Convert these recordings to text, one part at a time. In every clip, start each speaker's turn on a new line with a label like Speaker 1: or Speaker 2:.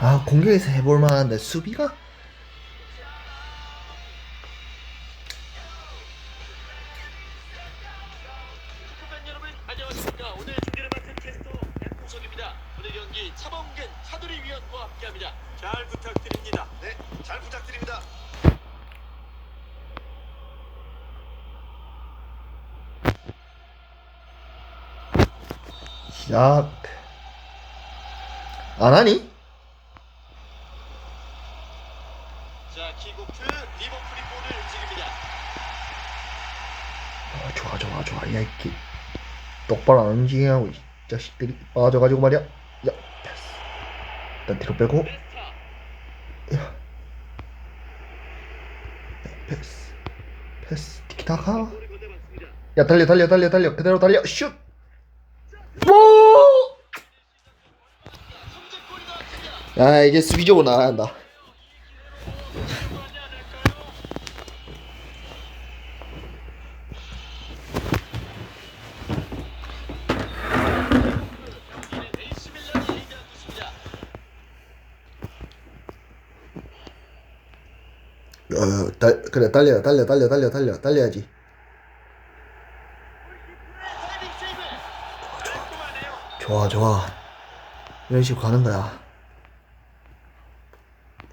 Speaker 1: 아 공격에서 해볼 만한데 수비가?
Speaker 2: 팬 여러분 안
Speaker 1: 좋아 좋아 좋아. 야 이렇게 똑바로 안 움직이냐고 이 자식들이. 빠져가지고 말이야. 야 패스 일단 뒤로 빼고. 야. 패스. 패스. 티키타카. 야 달려 달려 달려 달려. 그대로 달려. 슛!
Speaker 2: 나왔습니다
Speaker 1: 야 이게 수비적으로 한다
Speaker 2: 하지 않을까요? 경기는 AC 밀란이 리드하고 있습니다
Speaker 1: 어, 달, 그래 달려 달려 달려 달려 달려 달려야지.
Speaker 2: 깔끔하네요
Speaker 1: 좋아 좋아. 이런 식으로 가는 거야.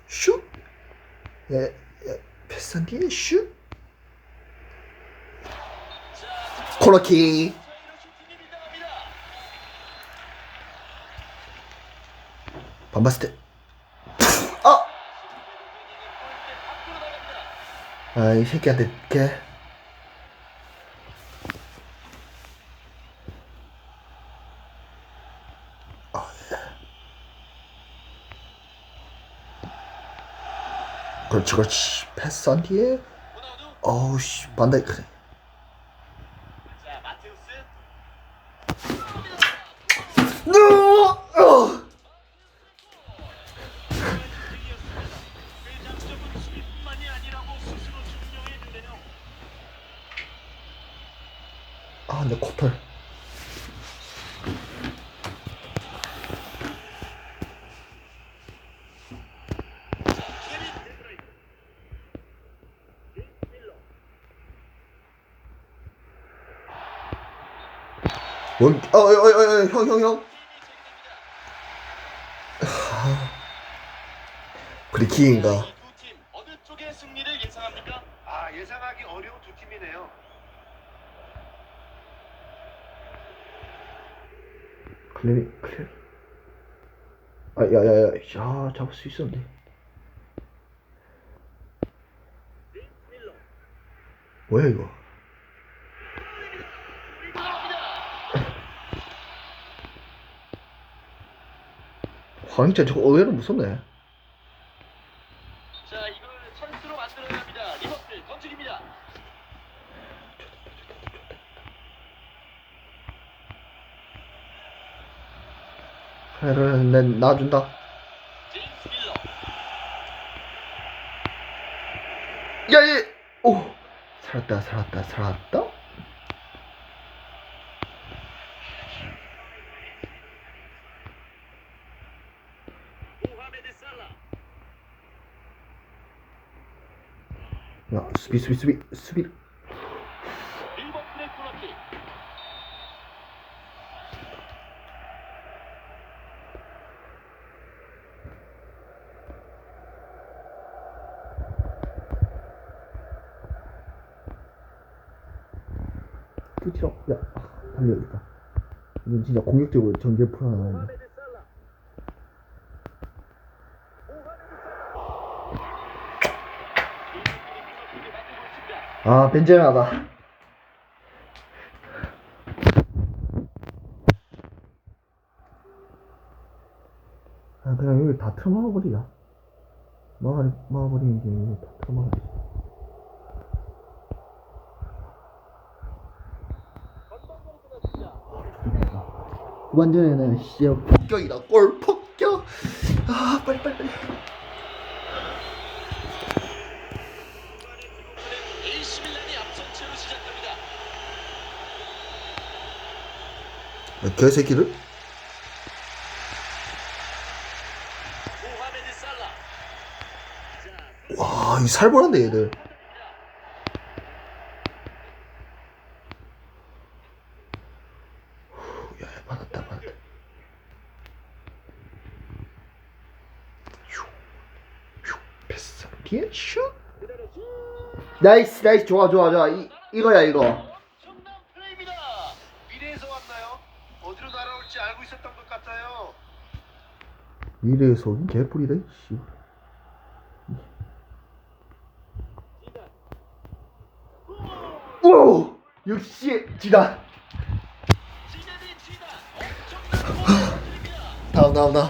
Speaker 1: 슛 야, 야, 패스한 뒤에 슛
Speaker 2: 빗나갑니다
Speaker 1: 반바스트 아! 아, 이 새끼한테 걔 아, 그렇지 그렇지. 패스한 뒤에?
Speaker 2: 호나우두
Speaker 1: 어우 씨 반다이 그래
Speaker 2: 자 마테우스
Speaker 1: 노! 어!
Speaker 2: 회장적인 수비뿐만이 아니라고 스스로 증명해주네요
Speaker 1: 아 근데 코털
Speaker 2: 케빈 데브라이트 밀러
Speaker 1: 뭔? 어어어어형형 형. 그리키인가?
Speaker 2: 이두팀 어느 쪽의 승리를 예상합니까?
Speaker 3: 아, 예상하기 어려운 두 팀이네요.
Speaker 1: 클레리 클레리. 아 야야야, 야 잡을 수.
Speaker 2: 밀러
Speaker 1: 뭐야 이거? 황희찬 저거 의외로 무섭네.
Speaker 2: 자 이걸 찬스로 만들어야 합니다 리버풀 던지기입니다
Speaker 1: 그래, 난 놔준다.
Speaker 2: 제임스 밀러
Speaker 1: 야, 얘, 오, 살았다, 살았다, 살았다.
Speaker 2: 모하메드 살라
Speaker 1: 야, 수비, 수비, 수비, 수비.
Speaker 2: 코너킥
Speaker 1: 끝이라. 야, 아, 달려야겠다. 이건 진짜 공격적으로 전개 풀어놔야 돼.
Speaker 2: 모하메드 살라
Speaker 1: 아, 벤제나다. 아, 그냥 여기 다 틀어막아버리자. 막아, 막아버리는 게 여기 다 틀어막아야지. 후반전에는 진짜 폭격이다. 골 폭격. 아, 빨리, 빨리, 빨리. 개새끼를?
Speaker 2: 와,
Speaker 1: 이 살벌한데 얘들. 나이스, 나이스. 좋아, 좋아, 좋아. 이, 이거야, 이거. 미래의 속인 개뿔이다 이씨 오 역시 지다. 다음 다음 다음.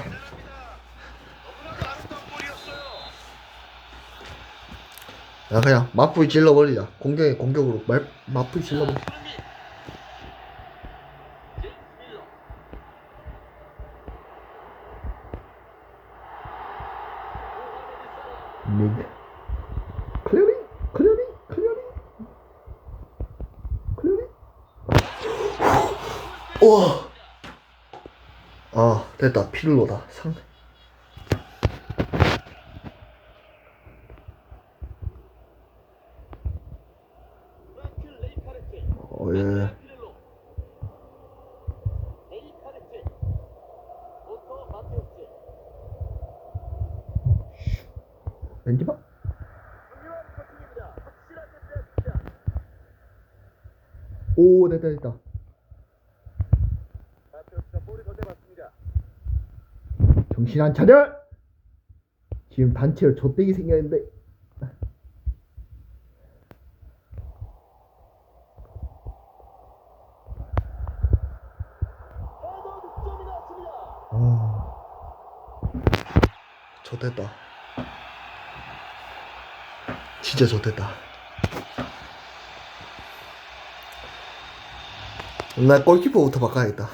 Speaker 1: 야 그냥 맞불 질러버리자 공격에 공격으로 말 맞불 질러버려
Speaker 2: 손흥민. 제임스 밀러.
Speaker 1: 네 클리어링 클리어링 클리어링 클리어링 우와. 아 됐다. 필로다. 상대
Speaker 2: 프랑크 레이카르트.
Speaker 1: 어예
Speaker 2: 피렐로. 레이카르트. 오토 마테우스. 빼앗습니다.
Speaker 1: 오 됐다 됐다. 정신 안 차려 지금 단체로 좆대기 생겼는데
Speaker 2: 나왔습니다.
Speaker 1: 아 좆됐다 진짜 좆됐다. 나 골키퍼부터 바꿔야겠다.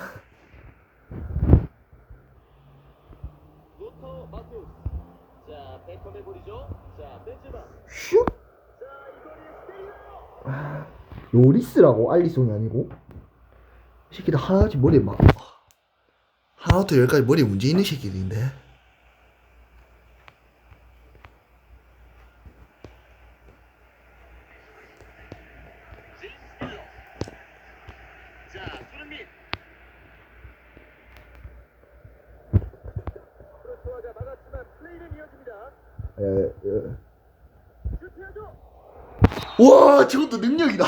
Speaker 2: 거리에 스테이오.
Speaker 1: 아, 요리스라고 알리송이 아니고? 이 새끼들 하나같이 머리에 막 하나부터 열까지 머리에 문제 있는 새끼들인데
Speaker 2: 제임스 밀러. 자, 손흥민. 크로스와가 막았지만 플레이는 이어집니다.
Speaker 1: 에, 에.
Speaker 2: 슈트해줘.
Speaker 1: 와 저것도 능력이다